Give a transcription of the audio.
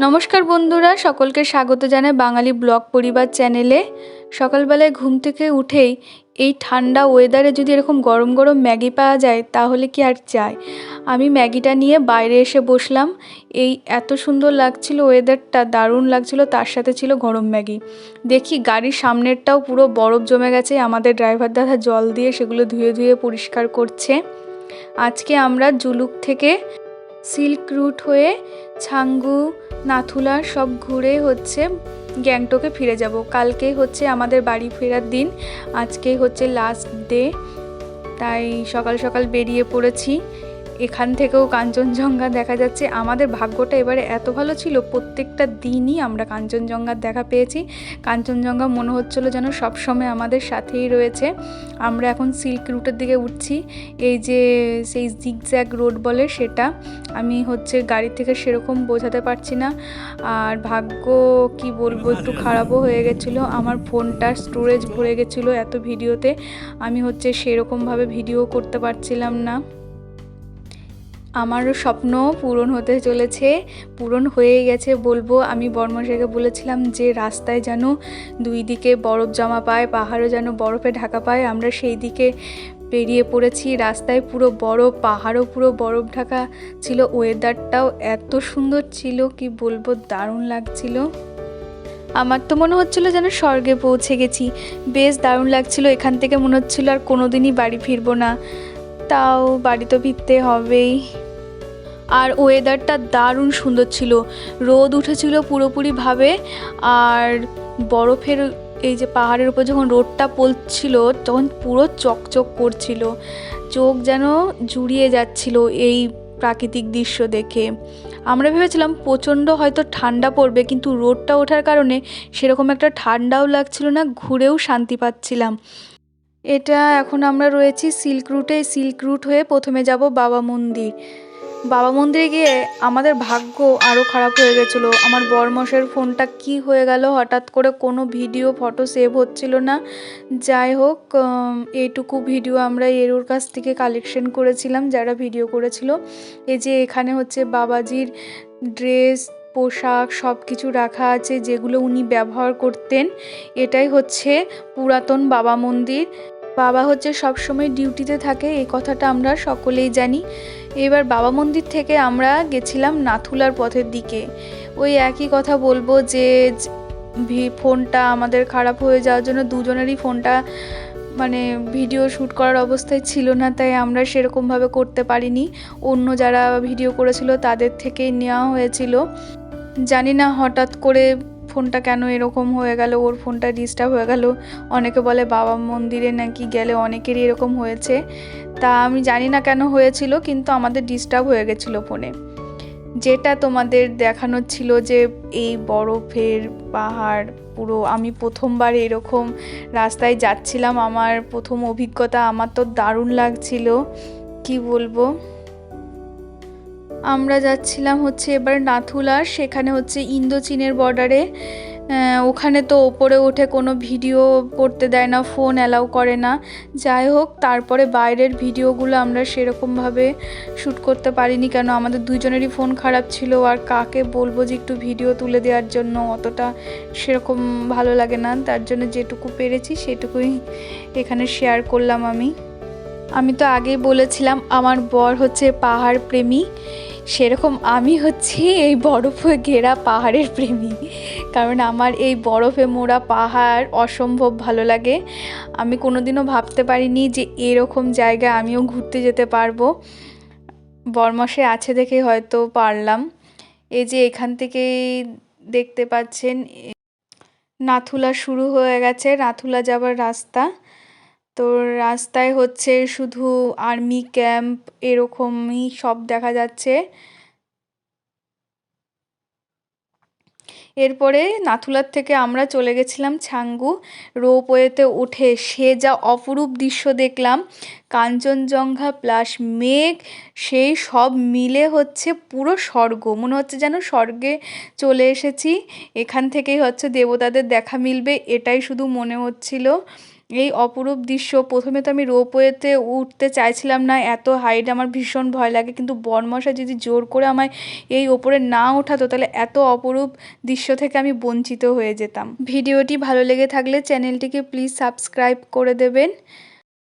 নমস্কার বন্ধুরা, সকলকে স্বাগত জানাই বাঙালি ব্লগ পরিবার চ্যানেলে। সকালবেলায় ঘুম থেকে উঠেই এই ঠান্ডা ওয়েদারে যদি এরকম গরম গরম ম্যাগি পাওয়া যায়, তাহলে কি আর চাই? আমি ম্যাগিটা নিয়ে বাইরে এসে বসলাম। এই এত সুন্দর লাগছিল ওয়েদারটা দারুণ লাগছিল, তার সাথে ছিল গরম ম্যাগি। দেখি গাড়ির সামনেরটাও পুরো বরফ জমে গেছে, আমাদের ড্রাইভার দাদা জল দিয়ে সেগুলো ধুয়ে ধুয়ে পরিষ্কার করছে। আজকে আমরা জুলুক থেকে সিল্ক রুট হয়ে ছাঙ্গু, নাথুলা সব ঘুরে হচ্ছে গ্যাংটকে ফিরে যাব। কালকে হচ্ছে আমাদের বাড়ি ফেরার দিন। আজকে হচ্ছে লাস্ট ডে তাই সকাল সকাল বেরিয়ে পড়েছি। এখান থেকেও কাঞ্চনজঙ্ঘা দেখা যাচ্ছে। আমাদের ভাগ্যটা এবারে এত ভালো ছিল, প্রত্যেকটা দিনই আমরা কাঞ্চনজঙ্ঘার দেখা পেয়েছি। কাঞ্চনজঙ্ঘা মনে হচ্ছিল যেন সবসময় আমাদের সাথেই রয়েছে। আমরা এখন সিল্ক রুটের দিকে উঠছি। এই যে, সেই জিগজ্যাগ রোড বলে সেটা, আমি হচ্ছে গাড়ি থেকে সেরকম বোঝাতে পারছি না। আর ভাগ্য, কি বলব, একটু খারাপও হয়ে গেছিল। আমার ফোনটার স্টোরেজ ভরে গেছিল এত ভিডিওতে। আমি হচ্ছে সেরকমভাবে ভিডিও করতে পারছিলাম না। আমারও স্বপ্ন পূরণ হতে চলেছে, পূরণ হয়ে গেছে বলব। আমি বর্মশাইকে বলেছিলাম যে, রাস্তায় যেন দুই দিকে বরফ জমা পায়, পাহাড়ও যেন বরফে ঢাকা পায়, আমরা সেই দিকে বেরিয়ে পড়েছি। রাস্তায় পুরো বরফ, পাহাড়ও পুরো বরফ ঢাকা ছিল। ওয়েদারটাও এত সুন্দর ছিল, কি বলব, দারুণ লাগছিল। আমার তো মনে হচ্ছিল যেন স্বর্গে পৌঁছে গেছি। বেশ দারুণ লাগছিল, এখান থেকে মনে হচ্ছিল আর কোনোদিনই বাড়ি ফিরবো না। তাও বাড়ি তো ফিরতে হবেই। আর ওয়েদারটা দারুণ সুন্দর ছিল। রোদ উঠেছিল পুরোপুরিভাবে আর বরফের এই যে পাহাড়ের উপর যখন রোদটা পড়ছিল, তখন পুরো চকচক করছিল। চোখ যেন জুড়িয়ে যাচ্ছিল এই প্রাকৃতিক দৃশ্য দেখে। আমরা ভেবেছিলাম প্রচণ্ড হয়তো ঠান্ডা পড়বে, কিন্তু রোডটা ওঠার কারণে সেরকম একটা ঠান্ডাও লাগছিল না, ঘুরেও শান্তি পাচ্ছিলাম। এটা এখন আমরা রয়েছি সিল্ক রুটে। সিল্ক রুট হয়ে প্রথমে যাব বাবা মন্দির। বাবা মন্দিরে গিয়ে আমাদের ভাগ্য আরও খারাপ হয়ে গেছিল। আমার বরমশের ফোনটা কি হয়ে গেল? হঠাৎ করে কোনো ভিডিও, ফটো সেভ হচ্ছিল না। যাই হোক এইটুকু ভিডিও আমরা এরোর কাছ থেকে কালেকশন করেছিলাম, যারা ভিডিও করেছিল। এই যে এখানে হচ্ছে বাবাজির ড্রেস, পোশাক সব কিছু রাখা আছে, যেগুলো উনি ব্যবহার করতেন। এটাই হচ্ছে পুরাতন বাবা মন্দির। বাবা হচ্ছে সবসময় ডিউটিতে থাকে, এই কথাটা আমরা সকলেই জানি। এবার বাবা মন্দির থেকে আমরা গেছিলাম নাথুলার পথের দিকে। ওই একই কথা বলব যে ফোনটা আমাদের খারাপ হয়ে যাওয়ার জন্য দুজনেরই ফোনটা মানে ভিডিও শ্যুট করার অবস্থায় ছিল না, তাই আমরা সেরকমভাবে করতে পারিনি। অন্য যারা ভিডিও করেছিল তাদের থেকেই নেওয়া হয়েছিল। জানি না হঠাৎ করে ফোনটা কেন এরকম হয়ে গেল? ওর ফোনটা ডিস্টার্ব হয়ে গেল। অনেকে বলে বাবা মন্দিরে নাকি গেলে অনেকেরই এরকম হয়েছে। তা আমি জানি না কেন হয়েছিল, কিন্তু আমাদের ডিস্টার্ব হয়ে গেছিল ফোনে। যেটা তোমাদের দেখানো ছিল যে এই বরফের পাহাড়, পুরো আমি প্রথমবার এরকম রাস্তায় যাচ্ছিলাম। আমার প্রথম অভিজ্ঞতা, আমার তো দারুণ লাগছিল। কি বলব? আমরা যাচ্ছিলাম হচ্ছে এবার নাথুলা সেখানে হচ্ছে ইন্দো চীনের বর্ডারে ওখানে তো ওপরে উঠে কোনো ভিডিও করতে দেয় না ফোন অ্যালাউ করে না। যাই হোক, তারপরে বাইরের ভিডিওগুলো আমরা সেরকমভাবে শ্যুট করতে পারিনি কেন? আমাদের দুজনেরই ফোন খারাপ ছিল, আর কাকে বলব যে একটু ভিডিও তুলে দেওয়ার জন্য অতটা সেরকম ভালো লাগে না। তার জন্য যেটুকু পেরেছি, সেটুকুই এখানে শেয়ার করলাম আমি। আমি তো আগেই বলেছিলাম, আমার বর হচ্ছে পাহাড় প্রেমী। সেরকম আমি হচ্ছি এই বরফে ঘেরা পাহাড়ের প্রেমী। কারণ আমার এই বরফে মোড়া পাহাড় অসম্ভব ভালো লাগে। আমি কোনোদিনও ভাবতে পারিনি যে এরকম জায়গায় আমিও ঘুরতে যেতে পারব। বরমাসে আছে দেখে হয়তো পারলাম। এই যে এখান থেকেই দেখতে পাচ্ছেন নাথুলা শুরু হয়ে গেছে। নাথুলা যাবার রাস্তা। তো রাস্তায় হচ্ছে শুধু আর্মি ক্যাম্প এরকমই সব দেখা যাচ্ছে। এরপরে নাথুলার থেকে আমরা চলে গেছিলাম ছাঙ্গু। রোপওয়েতে উঠে সে যা অপরূপ দৃশ্য দেখলাম, কাঞ্চনজঙ্ঘা প্লাস মেঘ, সেই সব মিলে হচ্ছে পুরো স্বর্গ। মনে হচ্ছে যেন স্বর্গে চলে এসেছি। এখান থেকেই হচ্ছে দেবতাদের দেখা মিলবে, এটাই শুধু মনে হচ্ছিল। এই অপরূপ দৃশ্য। প্রথমে তো আমি রোপওয়েতে উঠতে চাইছিলাম না, এত হাইট আমার ভীষণ ভয় লাগে। কিন্তু বনমশা যদি জোর করে আমায় এই ওপরে না ওঠাতো, তাহলে এত অপরূপ দৃশ্য থেকে আমি বঞ্চিত হয়ে যেতাম। ভিডিওটি ভালো লেগে থাকলে চ্যানেলটিকে প্লিজ সাবস্ক্রাইব করে দেবেন।